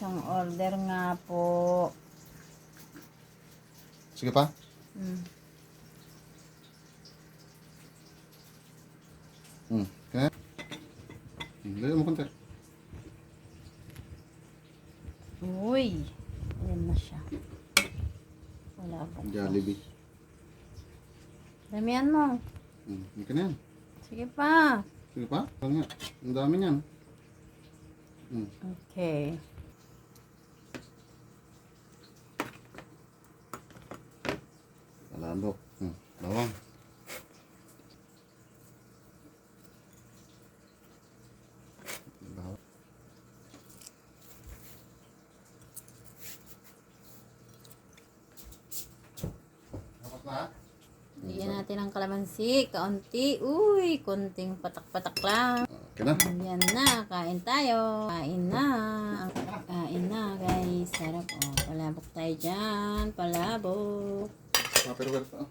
Isang order nga po. Sige pa. Mm. Hmm. Okay. Hmm, Layo mo konti. Uy. Ayan na siya. Wala po. Jollibee. Damihan mo. Hmm. Okay na yan. Sige pa. Sige pa. Ang dami niyan. Hmm. Okay. Palalo. Hmm. Bawang. Bigyan natin ng kalamansi. Kaunti. Uy, konting patak-patak lang. Okay na. Yan na. Kain tayo. Kain na. Kain na, guys. Sarap. Oh, palabok tayo dyan. Palabok. Papel, ¿verdad?